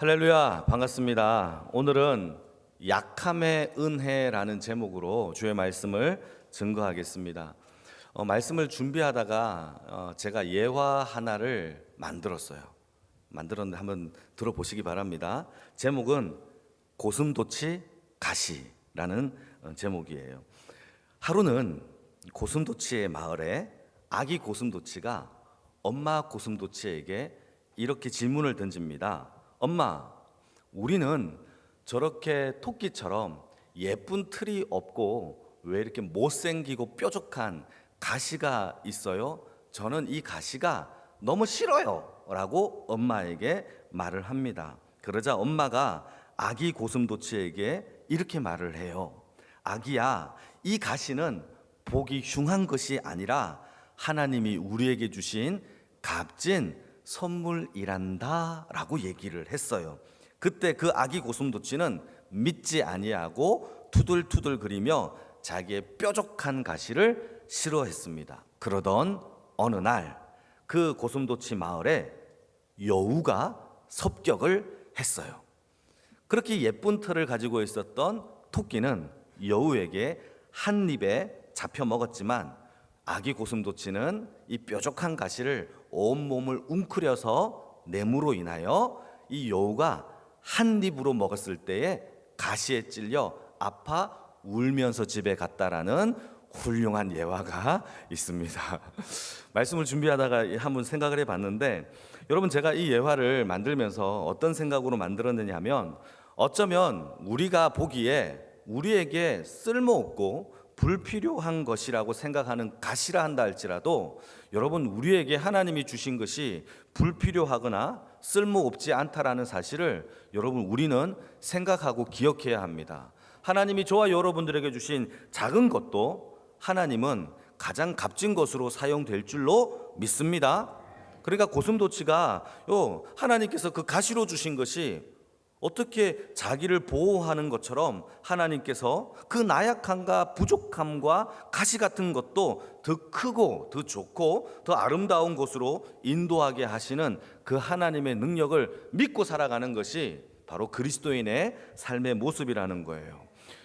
할렐루야 반갑습니다. 오늘은 약함의 은혜라는 제목으로 주의 말씀을 증거하겠습니다. 어, 말씀을 준비하다가 어, 제가 예화 하나를 만들었어요. 만들었는데 한번 들어보시기 바랍니다. 제목은 고슴도치 가시라는 어, 제목이에요. 하루는 고슴도치의 마을에 아기 고슴도치가 엄마 고슴도치에게 이렇게 질문을 던집니다. 엄마, 우리는 저렇게 토끼처럼 예쁜 틀이 없고 왜 이렇게 못생기고 뾰족한 가시가 있어요? 저는 이 가시가 너무 싫어요. 라고 엄마에게 말을 합니다. 그러자 엄마가 아기 고슴도치에게 이렇게 말을 해요. 아기야, 이 가시는 보기 흉한 것이 아니라 하나님이 우리에게 주신 값진 선물이란다 라고 얘기를 했어요. 그때 그 아기 고슴도치는 믿지 아니하고 투들투들 거리며 자기의 뾰족한 가시를 싫어했습니다. 그러던 어느 날 그 고슴도치 마을에 여우가 섭격을 했어요. 그렇게 예쁜 털을 가지고 있었던 토끼는 여우에게 한 입에 잡혀 먹었지만 아기 고슴도치는 이 뾰족한 가시를 온 몸을 웅크려서 내무로 인하여 이 여우가 한 입으로 먹었을 때에 가시에 찔려 아파 울면서 집에 갔다라는 훌륭한 예화가 있습니다. 말씀을 준비하다가 한번 생각을 해봤는데 여러분 제가 이 예화를 만들면서 어떤 생각으로 만들었느냐 하면 어쩌면 우리가 보기에 우리에게 쓸모없고 불필요한 것이라고 생각하는 가시라 한다 할지라도 여러분 우리에게 하나님이 주신 것이 불필요하거나 쓸모없지 않다라는 사실을 여러분 우리는 생각하고 기억해야 합니다. 하나님이 저와 여러분들에게 주신 작은 것도 하나님은 가장 값진 것으로 사용될 줄로 믿습니다. 그러니까 고슴도치가 요 하나님께서 그 가시로 주신 것이 어떻게 자기를 보호하는 것처럼 하나님께서 그 나약함과 부족함과 가시 같은 것도 더 크고 더 좋고 더 아름다운 곳으로 인도하게 하시는 그 하나님의 능력을 믿고 살아가는 것이 바로 그리스도인의 삶의 모습이라는 거예요.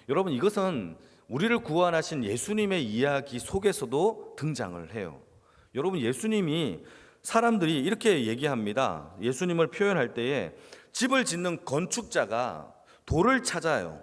여러분 이것은 우리를 구원하신 예수님의 이야기 속에서도 등장을 해요. 여러분 예수님이 사람들이 이렇게 얘기합니다. 예수님을 표현할 때에 집을 짓는 건축자가 돌을 찾아요.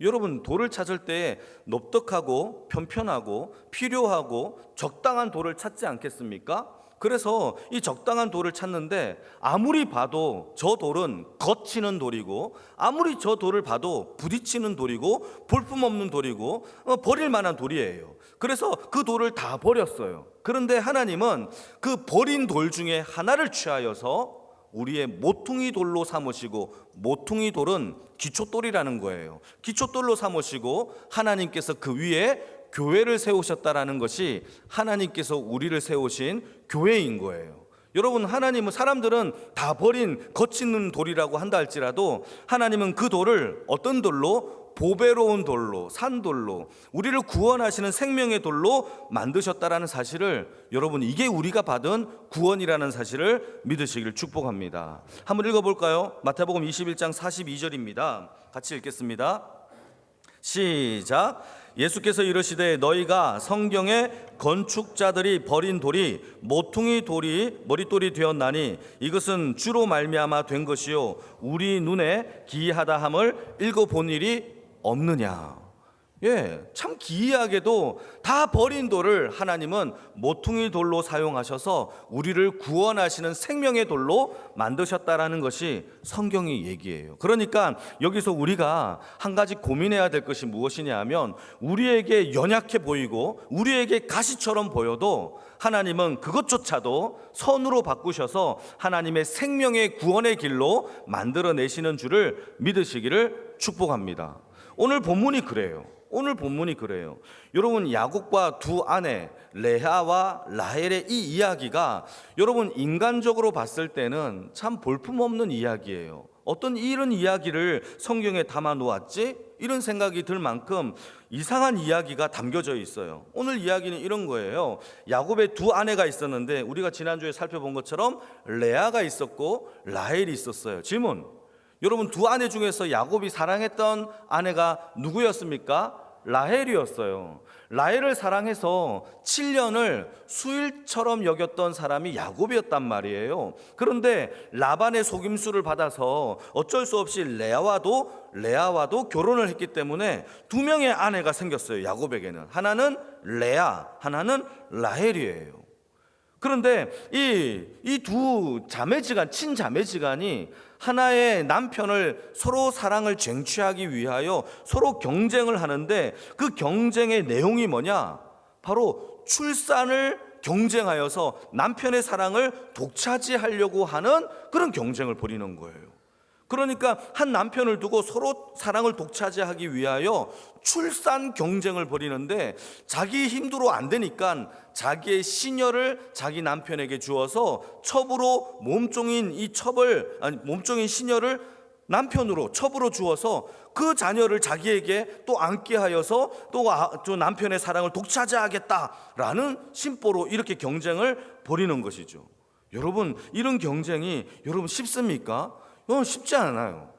여러분 돌을 찾을 때 넓적하고 편편하고 필요하고 적당한 돌을 찾지 않겠습니까? 그래서 이 적당한 돌을 찾는데 아무리 봐도 저 돌은 거치는 돌이고 아무리 저 돌을 봐도 부딪히는 돌이고 볼품없는 돌이고 어, 버릴 만한 돌이에요. 그래서 그 돌을 다 버렸어요. 그런데 하나님은 그 버린 돌 중에 하나를 취하여서 우리의 모퉁이 돌로 삼으시고 모퉁이 돌은 기초돌이라는 거예요. 기초돌로 삼으시고 하나님께서 그 위에 교회를 세우셨다라는 것이 하나님께서 우리를 세우신 교회인 거예요. 여러분 하나님은 사람들은 다 버린 거치는 돌이라고 한다 할지라도 하나님은 그 돌을 어떤 돌로 보배로운 돌로 산돌로 우리를 구원하시는 생명의 돌로 만드셨다라는 사실을 여러분 이게 우리가 받은 구원이라는 사실을 믿으시기를 축복합니다. 한번 읽어 볼까요? 마태복음 21장 42절입니다. 같이 읽겠습니다. 시작. 예수께서 이르시되 너희가 성경에 건축자들이 버린 돌이 모퉁이 돌이 머릿돌이 되었나니 이것은 주로 말미암아 된 것이요 우리 눈에 기이하다 함을 읽어 본 일이 없느냐. 예, 참 기이하게도 다 버린 돌을 하나님은 모퉁이 돌로 사용하셔서 우리를 구원하시는 생명의 돌로 만드셨다라는 것이 성경이 얘기해요. 그러니까 여기서 우리가 한 가지 고민해야 될 것이 무엇이냐 하면 우리에게 연약해 보이고 우리에게 가시처럼 보여도 하나님은 그것조차도 선으로 바꾸셔서 하나님의 생명의 구원의 길로 만들어내시는 줄을 믿으시기를 축복합니다. 오늘 본문이 그래요. 오늘 본문이 그래요. 여러분 야곱과 두 아내 레아와 라헬의 이 이야기가 여러분 인간적으로 봤을 때는 참 볼품없는 이야기예요. 어떤 이런 이야기를 성경에 담아 놓았지? 이런 생각이 들 만큼 이상한 이야기가 담겨져 있어요. 오늘 이야기는 이런 거예요. 야곱의 두 아내가 있었는데 우리가 지난주에 살펴본 것처럼 레아가 있었고 라헬이 있었어요. 질문. 여러분 두 아내 중에서 야곱이 사랑했던 아내가 누구였습니까? 라헬이었어요. 라헬을 사랑해서 7년을 수일처럼 여겼던 사람이 야곱이었단 말이에요. 그런데 라반의 속임수를 받아서 어쩔 수 없이 레아와도 레아와도 결혼을 했기 때문에 두 명의 아내가 생겼어요. 야곱에게는 하나는 레아, 하나는 라헬이에요. 그런데 이 이 두 자매지간 친자매지간이 하나의 남편을 서로 사랑을 쟁취하기 위하여 서로 경쟁을 하는데 그 경쟁의 내용이 뭐냐? 바로 출산을 경쟁하여서 남편의 사랑을 독차지하려고 하는 그런 경쟁을 벌이는 거예요. 그러니까 한 남편을 두고 서로 사랑을 독차지하기 위하여 출산 경쟁을 벌이는데 자기 힘으로 안 되니까 자기의 시녀를 자기 남편에게 주어서 첩으로 몸종인 이 첩을 아니 몸종인 시녀를 남편으로 첩으로 주어서 그 자녀를 자기에게 또 안게 하여서 또 아- 저 남편의 사랑을 독차지하겠다라는 심보로 이렇게 경쟁을 벌이는 것이죠. 여러분 이런 경쟁이 여러분 쉽습니까? 어, 쉽지 않아요.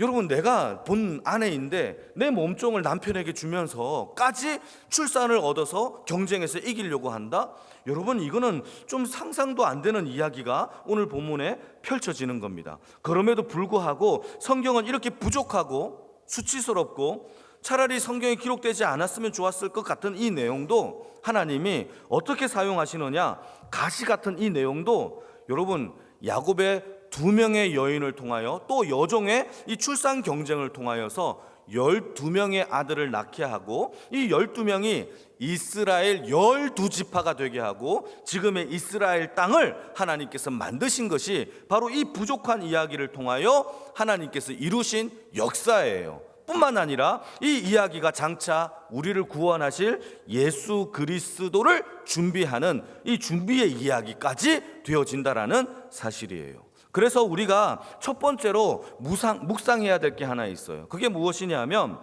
여러분 내가 본 아내인데 내 몸종을 남편에게 주면서까지 출산을 얻어서 경쟁에서 이기려고 한다? 여러분 이거는 좀 상상도 안 되는 이야기가 오늘 본문에 펼쳐지는 겁니다. 그럼에도 불구하고 성경은 이렇게 부족하고 수치스럽고 차라리 성경에 기록되지 않았으면 좋았을 것 같은 이 내용도 하나님이 어떻게 사용하시느냐 가시 같은 이 내용도 여러분 야곱의 두 명의 여인을 통하여 또 여종의 이 출산 경쟁을 통하여서 12명의 아들을 낳게 하고 이 12명이 이스라엘 12지파가 되게 하고 지금의 이스라엘 땅을 하나님께서 만드신 것이 바로 이 부족한 이야기를 통하여 하나님께서 이루신 역사예요. 뿐만 아니라 이 이야기가 장차 우리를 구원하실 예수 그리스도를 준비하는 이 준비의 이야기까지 되어진다라는 사실이에요. 그래서 우리가 첫 번째로 무상, 묵상해야 될 게 하나 있어요. 그게 무엇이냐면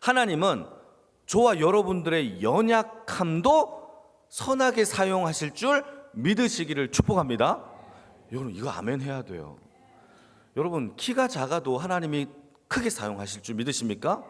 하나님은 저와 여러분들의 연약함도 선하게 사용하실 줄 믿으시기를 축복합니다. 여러분 이거 아멘 해야 돼요. 여러분 키가 작아도 하나님이 크게 사용하실 줄 믿으십니까?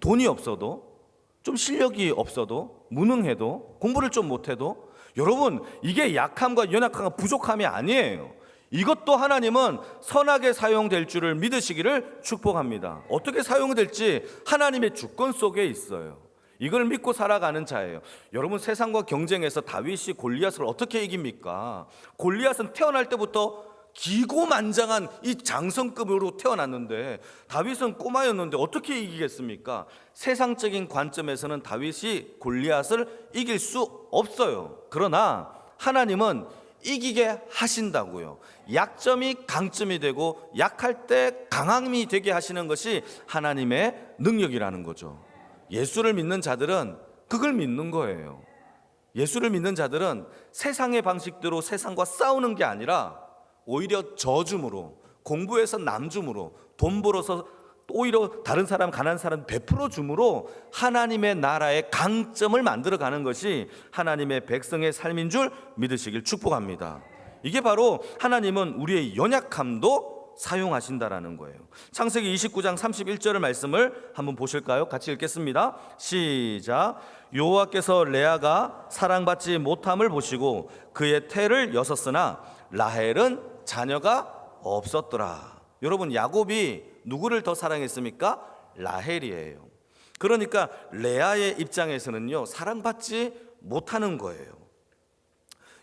돈이 없어도 좀 실력이 없어도 무능해도 공부를 좀 못해도 여러분 이게 약함과 연약함과 부족함이 아니에요. 이것도 하나님은 선하게 사용될 줄을 믿으시기를 축복합니다. 어떻게 사용될지 하나님의 주권 속에 있어요. 이걸 믿고 살아가는 자예요. 여러분 세상과 경쟁에서 다윗이 골리앗을 어떻게 이깁니까? 골리앗은 태어날 때부터 기고만장한 이 장성급으로 태어났는데 다윗은 꼬마였는데 어떻게 이기겠습니까? 세상적인 관점에서는 다윗이 골리앗을 이길 수 없어요. 그러나 하나님은 이기게 하신다고요. 약점이 강점이 되고 약할 때 강함이 되게 하시는 것이 하나님의 능력이라는 거죠. 예수를 믿는 자들은 그걸 믿는 거예요. 예수를 믿는 자들은 세상의 방식대로 세상과 싸우는 게 아니라 오히려 저줌으로 공부해서 남줌으로 돈 벌어서 오히려 다른 사람 가난 사람 베풀어 줌으로 하나님의 나라의 강점을 만들어 가는 것이 하나님의 백성의 삶인 줄 믿으시길 축복합니다. 이게 바로 하나님은 우리의 연약함도 사용하신다라는 거예요. 창세기 29장 31절의 말씀을 한번 보실까요? 같이 읽겠습니다. 시작. 여호와께서 레아가 사랑받지 못함을 보시고 그의 태를 여섰으나 라헬은 자녀가 없었더라. 여러분 야곱이 누구를 더 사랑했습니까? 라헬이에요. 그러니까 레아의 입장에서는요 사랑받지 못하는 거예요.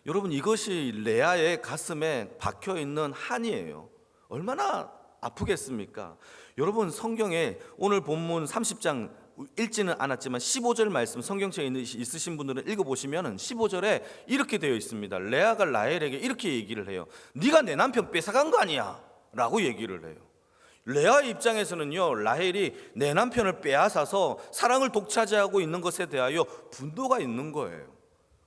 여러분 이것이 레아의 가슴에 박혀 있는 한이에요. 얼마나 아프겠습니까? 여러분 성경에 오늘 본문 30장 읽지는 않았지만 15절 말씀 성경책에 있으신 분들은 읽어보시면 15절에 이렇게 되어 있습니다. 레아가 라헬에게 이렇게 얘기를 해요. 네가 내 남편 뺏어간 거 아니야? 라고 얘기를 해요. 레아의 입장에서는요 라헬이 내 남편을 빼앗아서 사랑을 독차지하고 있는 것에 대하여 분노가 있는 거예요.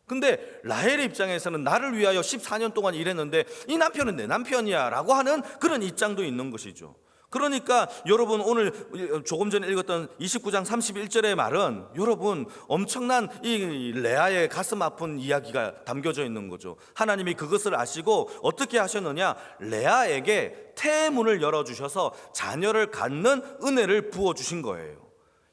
근데 라헬의 입장에서는 나를 위하여 14년 동안 일했는데 이 남편은 내 남편이야 라고 하는 그런 입장도 있는 것이죠. 그러니까 여러분 오늘 조금 전에 읽었던 29장 31절의 말은 여러분 엄청난 이 레아의 가슴 아픈 이야기가 담겨져 있는 거죠. 하나님이 그것을 아시고 어떻게 하셨느냐? 레아에게 태문을 열어 주셔서 자녀를 갖는 은혜를 부어 주신 거예요.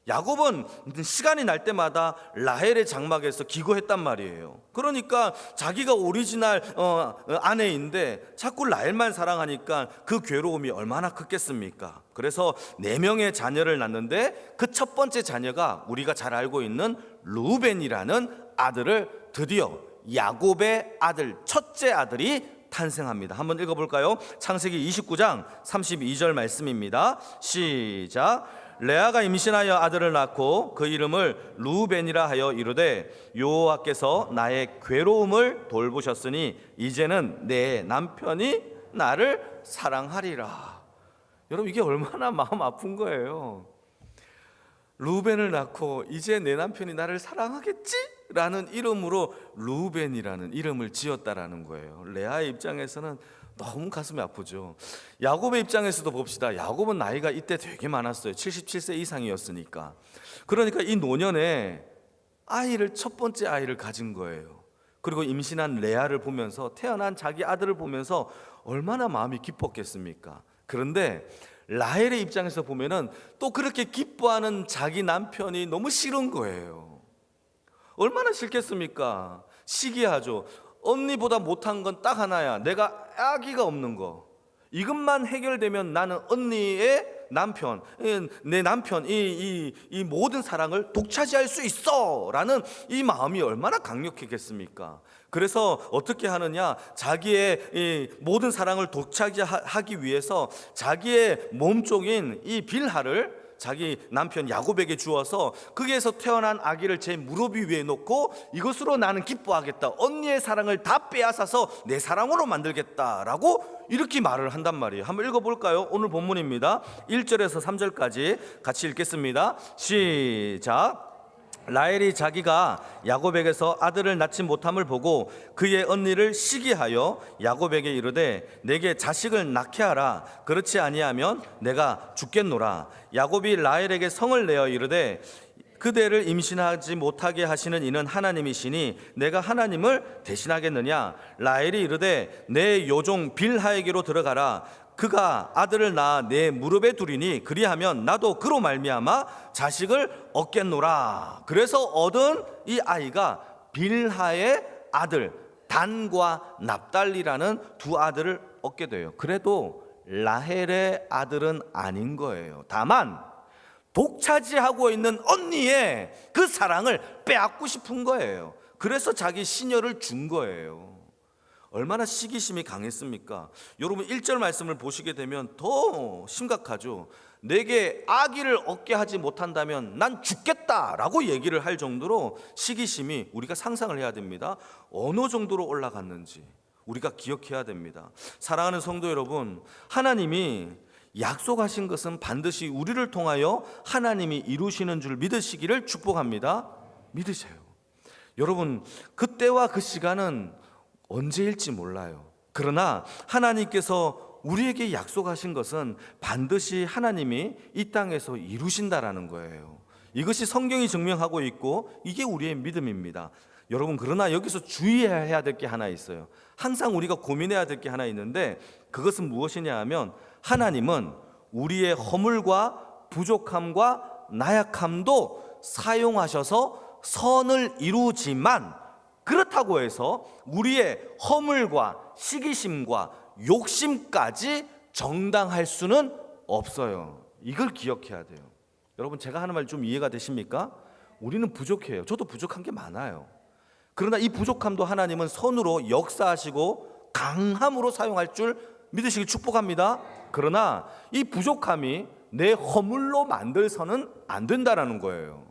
야곱은 시간이 날 때마다 라헬의 장막에서 기고했단 말이에요. 그러니까 자기가 오리지널 어, 어, 아내인데 자꾸 라헬만 사랑하니까 그 괴로움이 얼마나 컸겠습니까? 그래서 네 명의 자녀를 낳는데 그 첫 번째 자녀가 우리가 잘 알고 있는 루벤이라는 아들을 드디어 야곱의 아들 첫째 아들이 탄생합니다. 한번 읽어볼까요? 창세기 29장 32절 말씀입니다. 시작. 레아가 임신하여 아들을 낳고 그 이름을 루벤이라 하여 이르되 여호와께서 나의 괴로움을 돌보셨으니 이제는 내 남편이 나를 사랑하리라. 여러분 이게 얼마나 마음 아픈 거예요. 루벤을 낳고 이제 내 남편이 나를 사랑하겠지? 라는 이름으로 루벤이라는 이름을 지었다라는 거예요. 레아의 입장에서는 너무 가슴이 아프죠. 야곱의 입장에서도 봅시다. 야곱은 나이가 이때 되게 많았어요. 77세 이상이었으니까. 그러니까 이 노년에 아이를 첫 번째 아이를 가진 거예요. 그리고 임신한 레아를 보면서 태어난 자기 아들을 보면서 얼마나 마음이 기뻤겠습니까? 그런데 라헬의 입장에서 보면은 또 그렇게 기뻐하는 자기 남편이 너무 싫은 거예요. 얼마나 싫겠습니까? 시기하죠. 언니보다 못한 건 딱 하나야. 내가 아기가 없는 거. 이것만 해결되면 나는 언니의 남편, 예, 내 남편, 이, 이, 이 모든 사랑을 독차지할 수 있어! 라는 이 마음이 얼마나 강력했겠습니까? 그래서 어떻게 하느냐? 자기의 이 모든 사랑을 독차지하기 위해서 자기의 몸 쪽인 이 빌하를 자기 남편 야곱에게 주어서 거기에서 태어난 아기를 제 무릎 위에 놓고 이것으로 나는 기뻐하겠다. 언니의 사랑을 다 빼앗아서 내 사랑으로 만들겠다라고 이렇게 말을 한단 말이에요. 한번 읽어 볼까요? 오늘 본문입니다. 1절에서 3절까지 같이 읽겠습니다. 시작. 라헬이 자기가 야곱에게서 아들을 낳지 못함을 보고 그의 언니를 시기하여 야곱에게 이르되 내게 자식을 낳게 하라. 그렇지 아니하면 내가 죽겠노라. 야곱이 라헬에게 성을 내어 이르되 그대를 임신하지 못하게 하시는 이는 하나님이시니 내가 하나님을 대신하겠느냐? 라헬이 이르되 내 요종 빌하에게로 들어가라 그가 아들을 낳아 내 무릎에 두리니 그리하면 나도 그로 말미암아 자식을 얻겠노라. 그래서 얻은 이 아이가 빌하의 아들 단과 납달리라는 두 아들을 얻게 돼요. 그래도 라헬의 아들은 아닌 거예요. 다만 독차지하고 있는 언니의 그 사랑을 빼앗고 싶은 거예요. 그래서 자기 시녀를 준 거예요. 얼마나 시기심이 강했습니까? 여러분 1절 말씀을 보시게 되면 더 심각하죠. 내게 아기를 얻게 하지 못한다면 난 죽겠다라고 얘기를 할 정도로 시기심이 우리가 상상을 해야 됩니다. 어느 정도로 올라갔는지 우리가 기억해야 됩니다. 사랑하는 성도 여러분, 하나님이 약속하신 것은 반드시 우리를 통하여 하나님이 이루시는 줄 믿으시기를 축복합니다. 믿으세요. 여러분, 그때와 그 시간은 언제일지 몰라요. 그러나 하나님께서 우리에게 약속하신 것은 반드시 하나님이 이 땅에서 이루신다라는 거예요. 이것이 성경이 증명하고 있고 이게 우리의 믿음입니다. 여러분 그러나 여기서 주의해야 될 게 하나 있어요. 항상 우리가 고민해야 될 게 하나 있는데 그것은 무엇이냐 하면 하나님은 우리의 허물과 부족함과 나약함도 사용하셔서 선을 이루지만 그렇다고 해서 우리의 허물과 시기심과 욕심까지 정당할 수는 없어요. 이걸 기억해야 돼요. 여러분 제가 하는 말 좀 이해가 되십니까? 우리는 부족해요. 저도 부족한 게 많아요. 그러나 이 부족함도 하나님은 선으로 역사하시고 강함으로 사용할 줄 믿으시길 축복합니다. 그러나 이 부족함이 내 허물로 만들서는 안 된다라는 거예요.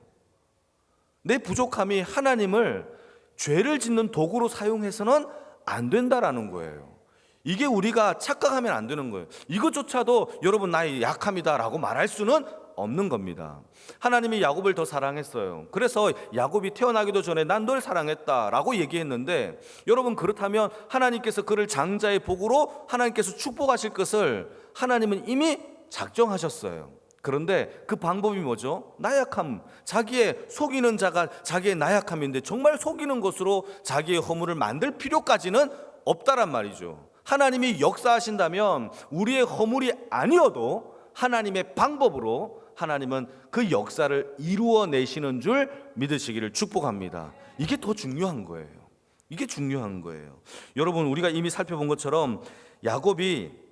내 부족함이 하나님을 죄를 짓는 도구로 사용해서는 안 된다라는 거예요. 이게 우리가 착각하면 안 되는 거예요. 이것조차도 여러분 나의 약함이다라고 말할 수는 없는 겁니다. 하나님이 야곱을 더 사랑했어요. 그래서 야곱이 태어나기도 전에 난 널 사랑했다라고 얘기했는데 여러분 그렇다면 하나님께서 그를 장자의 복으로 하나님께서 축복하실 것을 하나님은 이미 작정하셨어요. 그런데 그 방법이 뭐죠? 나약함. 자기의 속이는 자가 자기의 나약함인데 정말 속이는 것으로 자기의 허물을 만들 필요까지는 없다란 말이죠. 하나님이 역사하신다면 우리의 허물이 아니어도 하나님의 방법으로 하나님은 그 역사를 이루어내시는 줄 믿으시기를 축복합니다. 이게 더 중요한 거예요. 이게 중요한 거예요. 여러분 우리가 이미 살펴본 것처럼 야곱이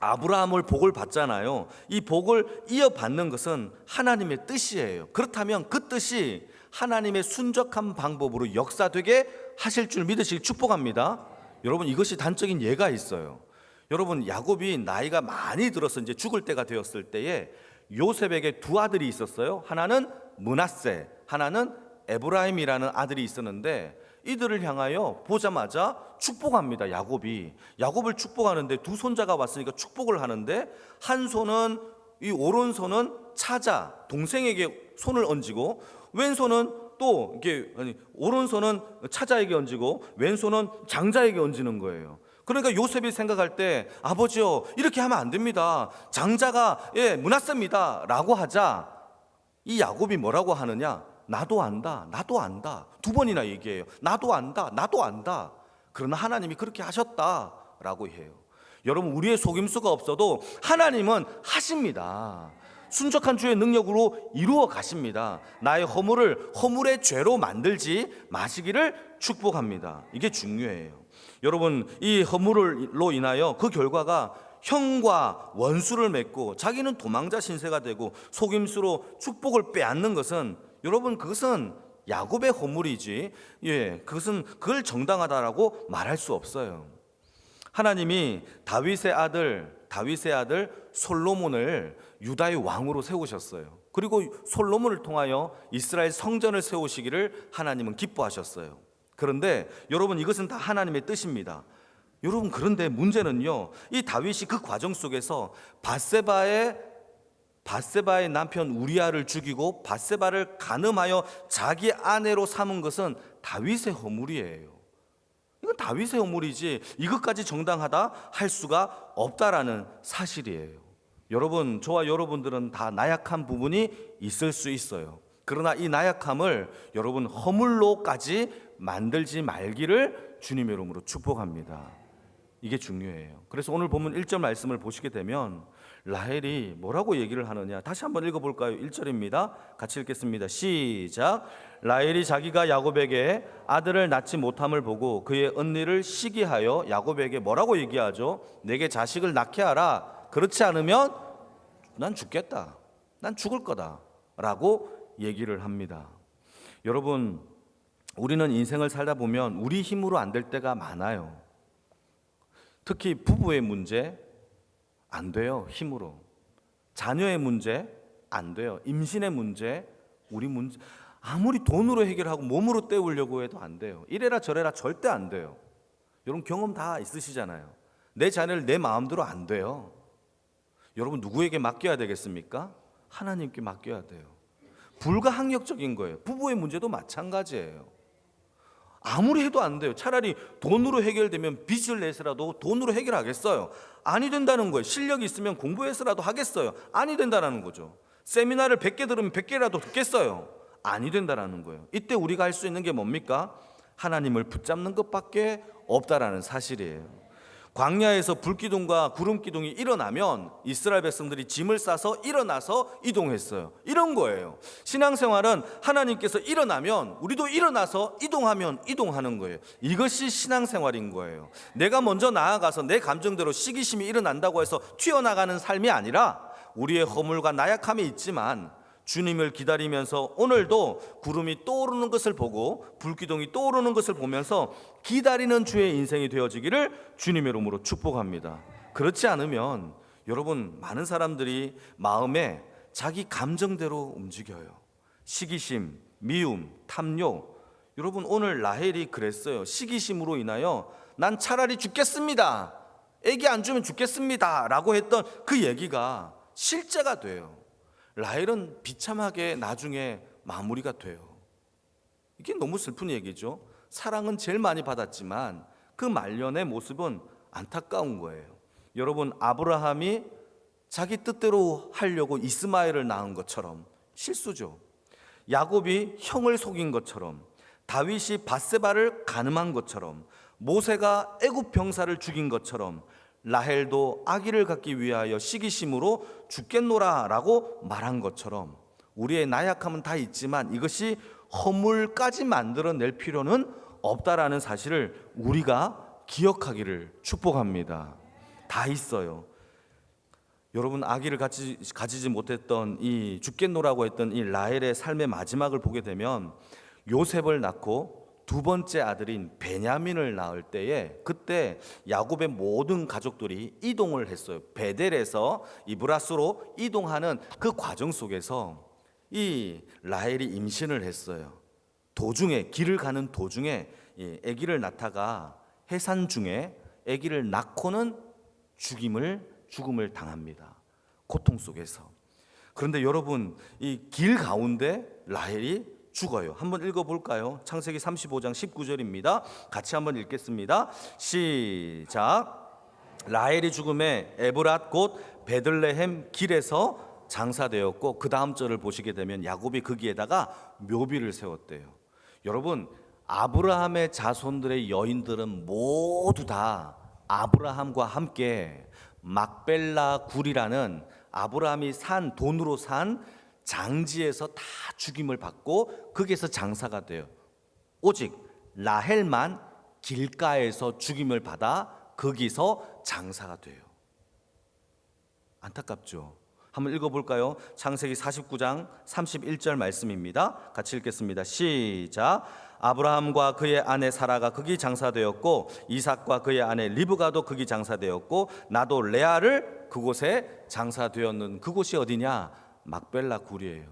아브라함을 복을 받잖아요. 이 복을 이어받는 것은 하나님의 뜻이에요. 그렇다면 그 뜻이 하나님의 순적한 방법으로 역사되게 하실 줄 믿으시길 축복합니다. 여러분 이것이 단적인 예가 있어요. 여러분 야곱이 나이가 많이 들어서 이제 죽을 때가 되었을 때에 요셉에게 두 아들이 있었어요. 하나는 문하세, 하나는 에브라임이라는 아들이 있었는데 이들을 향하여 보자마자 축복합니다. 야곱이 야곱을 축복하는데 두 손자가 왔으니까 축복을 하는데 한 손은 이 오른손은 차자 동생에게 손을 얹고 왼손은 또 이게 아니 오른손은 차자에게 얹고 왼손은 장자에게 얹는 거예요. 그러니까 요셉이 생각할 때 아버지요 이렇게 하면 안 됩니다. 장자가 예 문하세입니다라고 하자 이 야곱이 뭐라고 하느냐? 나도 안다, 나도 안다. 두 번이나 얘기해요. 나도 안다, 나도 안다. 그러나 하나님이 그렇게 하셨다라고 해요. 여러분 우리의 속임수가 없어도 하나님은 하십니다. 순적한 주의 능력으로 이루어 가십니다. 나의 허물을 허물의 죄로 만들지 마시기를 축복합니다. 이게 중요해요. 여러분 이 허물로 인하여 그 결과가 형과 원수를 맺고 자기는 도망자 신세가 되고 속임수로 축복을 빼앗는 것은 여러분 그것은 야곱의 허물이지 예 그것은 그걸 정당하다라고 말할 수 없어요. 하나님이 다윗의 아들 다윗의 아들 솔로몬을 유다의 왕으로 세우셨어요. 그리고 솔로몬을 통하여 이스라엘 성전을 세우시기를 하나님은 기뻐하셨어요. 그런데 여러분 이것은 다 하나님의 뜻입니다. 여러분 그런데 문제는요. 이 다윗이 그 과정 속에서 바세바의 바세바의 남편 우리아를 죽이고 바세바를 간음하여 자기 아내로 삼은 것은 다윗의 허물이에요. 이건 다윗의 허물이지 이것까지 정당하다 할 수가 없다라는 사실이에요. 여러분, 저와 여러분들은 다 나약한 부분이 있을 수 있어요. 그러나 이 나약함을 여러분 허물로까지 만들지 말기를 주님의 이름으로 축복합니다. 이게 중요해요. 그래서 오늘 보면 1절 말씀을 보시게 되면 라헬이 뭐라고 얘기를 하느냐 다시 한번 읽어볼까요? 1절입니다. 같이 읽겠습니다. 시작. 라헬이 자기가 야곱에게 아들을 낳지 못함을 보고 그의 언니를 시기하여 야곱에게 뭐라고 얘기하죠? 내게 자식을 낳게 하라. 그렇지 않으면 난 죽겠다. 난 죽을 거다. 라고 얘기를 합니다. 여러분, 우리는 인생을 살다 보면 우리 힘으로 안 될 때가 많아요. 특히 부부의 문제 안 돼요. 힘으로. 자녀의 문제 안 돼요. 임신의 문제, 우리 문제 아무리 돈으로 해결하고 몸으로 때우려고 해도 안 돼요. 이래라 저래라 절대 안 돼요. 여러분 경험 다 있으시잖아요. 내 자녀를 내 마음대로 안 돼요. 여러분 누구에게 맡겨야 되겠습니까? 하나님께 맡겨야 돼요. 불가항력적인 거예요. 부부의 문제도 마찬가지예요. 아무리 해도 안 돼요. 차라리 돈으로 해결되면 빚을 내서라도 돈으로 해결하겠어요. 아니 된다는 거예요. 실력이 있으면 공부해서라도 하겠어요. 아니 된다는 거죠. 세미나를 100개 들으면 100개라도 듣겠어요. 아니 된다는 거예요. 이때 우리가 할 수 있는 게 뭡니까? 하나님을 붙잡는 것밖에 없다라는 사실이에요. 광야에서 불기둥과 구름기둥이 일어나면 이스라엘 백성들이 짐을 싸서 일어나서 이동했어요. 이런 거예요. 신앙생활은 하나님께서 일어나면 우리도 일어나서 이동하면 이동하는 거예요. 이것이 신앙생활인 거예요. 내가 먼저 나아가서 내 감정대로 시기심이 일어난다고 해서 튀어나가는 삶이 아니라 우리의 허물과 나약함이 있지만 주님을 기다리면서 오늘도 구름이 떠오르는 것을 보고 불기둥이 떠오르는 것을 보면서 기다리는 주의 인생이 되어지기를 주님의 이름으로 축복합니다. 그렇지 않으면 여러분 많은 사람들이 마음에 자기 감정대로 움직여요. 시기심, 미움, 탐욕. 여러분 오늘 라헬이 그랬어요. 시기심으로 인하여 난 차라리 죽겠습니다. 애기 안 주면 죽겠습니다라고 했던 그 얘기가 실제가 돼요. 라헬은 비참하게 나중에 마무리가 돼요. 이게 너무 슬픈 얘기죠. 사랑은 제일 많이 받았지만 그 말년의 모습은 안타까운 거예요. 여러분 아브라함이 자기 뜻대로 하려고 이스마엘을 낳은 것처럼 실수죠. 야곱이 형을 속인 것처럼 다윗이 바세바를 가늠한 것처럼 모세가 애굽 병사를 죽인 것처럼 라헬도 아기를 갖기 위하여 시기심으로 죽겠노라라고 말한 것처럼 우리의 나약함은 다 있지만 이것이 허물까지 만들어낼 필요는 없다라는 사실을 우리가 기억하기를 축복합니다. 다 있어요. 여러분 아기를 가지, 가지지 못했던 이 죽겠노라고 했던 이 라헬의 삶의 마지막을 보게 되면 요셉을 낳고 두 번째 아들인 베냐민을 낳을 때에 그때 야곱의 모든 가족들이 이동을 했어요. 베델에서 이브라스로 이동하는 그 과정 속에서 이 라헬이 임신을 했어요. 도중에 길을 가는 도중에 이 아기를 낳다가 해산 중에 아기를 낳고는 죽임을 죽음을 당합니다. 고통 속에서. 그런데 여러분 이 길 가운데 라헬이 죽어요. 한번 읽어 볼까요? 창세기 35장 19절입니다. 같이 한번 읽겠습니다. 시작. 라헬이 죽음에 에브랏 곧 베들레헴 길에서 장사되었고 그 다음 절을 보시게 되면 야곱이 거기에다가 묘비를 세웠대요. 여러분 아브라함의 자손들의 여인들은 모두 다 아브라함과 함께 막벨라 굴이라는 아브라함이 산 돈으로 산 장지에서 다 죽임을 받고 거기에서 장사가 돼요. 오직 라헬만 길가에서 죽임을 받아 거기서 장사가 돼요. 안타깝죠. 한번 읽어볼까요? 창세기 49장 31절 말씀입니다. 같이 읽겠습니다. 시작. 아브라함과 그의 아내 사라가 거기 장사되었고 이삭과 그의 아내 리브가도 거기 장사되었고 나도 레아를 그곳에 장사되었는 그곳이 어디냐? 막벨라 굴이에요.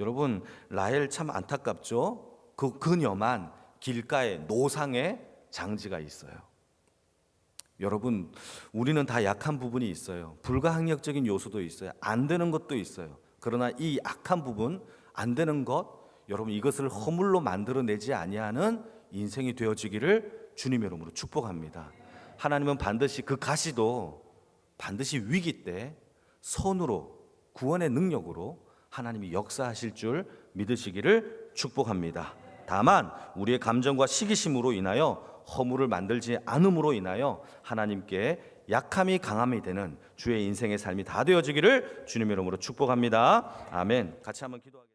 여러분 라헬 참 안타깝죠? 그 그녀만 길가에 노상에 장지가 있어요. 여러분, 우리는 다 약한 부분이 있어요. 불가항력적인 요소도 있어요. 안 되는 것도 있어요. 그러나 이 악한 부분, 안 되는 것, 여러분 이것을 허물로 만들어내지 아니하는 인생이 되어지기를 주님의 이름으로 축복합니다. 하나님은 반드시 그 가시도 반드시 위기 때 선으로 구원의 능력으로 하나님이 역사하실 줄 믿으시기를 축복합니다. 다만 우리의 감정과 시기심으로 인하여 허물을 만들지 않음으로 인하여 하나님께 약함이 강함이 되는 주의 인생의 삶이 다 되어지기를 주님의 이름으로 축복합니다. 아멘. 같이 한번 기도하겠습니다.